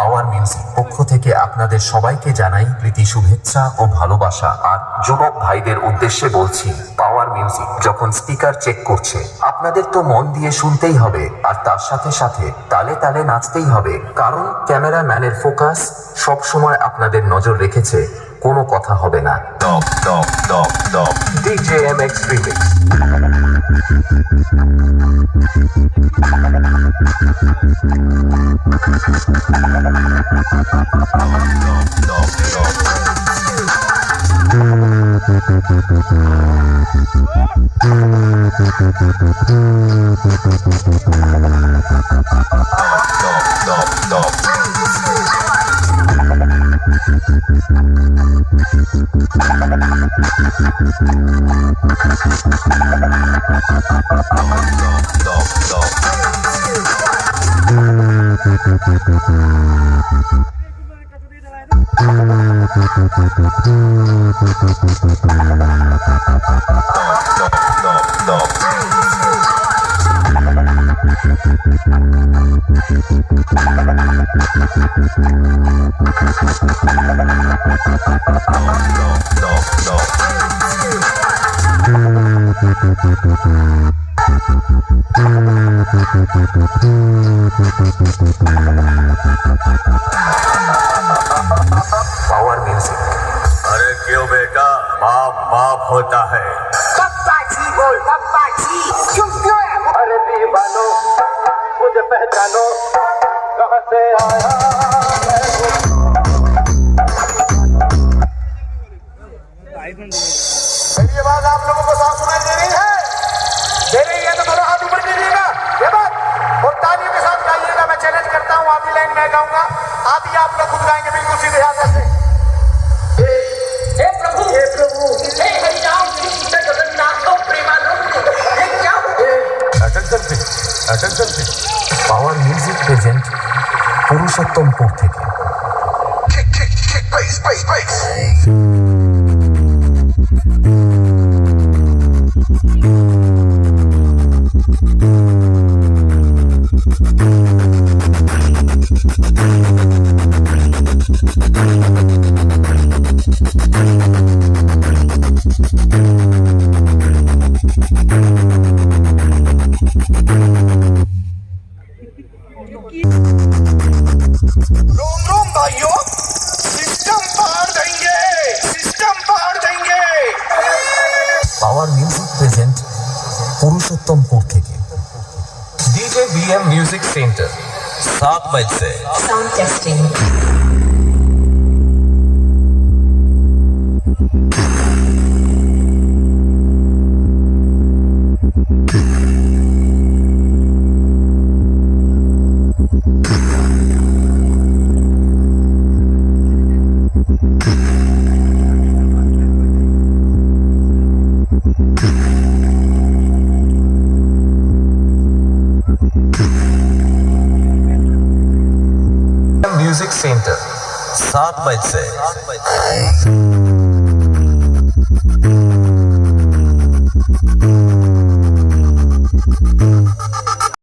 Power music পক্ষ থেকে আপনাদের সবাইকে জানাই প্রীতি, শুভেচ্ছা ও ভালোবাসা। আর যুবক ভাইদের উদ্দেশ্যে বলছি, পাওয়ার মিউজিক যখন স্পিকার চেক করছে, আপনাদের তো মন দিয়ে শুনতেই হবে, আর তার সাথে সাথে তালে তালে নাচতেই হবে। কারণ ক্যামেরাম্যানের ফোকাস সব সময় আপনাদের নজর রেখেছে। কোনো কথা হবে না Dog, dog, dog, dog. DJ M X remix Dog, dog. Dog, no, no, no. Power music अरे क्यों बेटा? बाप बाप होता है। पप्पा जी बोल पप्पा जी क्यों क्यों अरे दीवानो मुझे पहचानो। कहाँ से आया मैं? ये बात आप लोगों को साफ़ सुनाई दे रही है। दे रही है तो थोड़ा हाथ ऊपर दीजिएगा ये बात और ताली के साथ गाइएगा। मैं चैलेंज करता हूँ आधी लाइन मैं गाऊँगा। आधी आप लोग खुद गाएँगे बिल्कुल सीधे हाथ से। पावर म्यूज़िक प्रेजेंट पुरुषोत्तम पोर्थे के Space, space, space. Power music present Purushottampur থেকে डीजे बीएम म्यूज़िक सेंटर सात बज से साउंड testing. सेंटर सात बज से।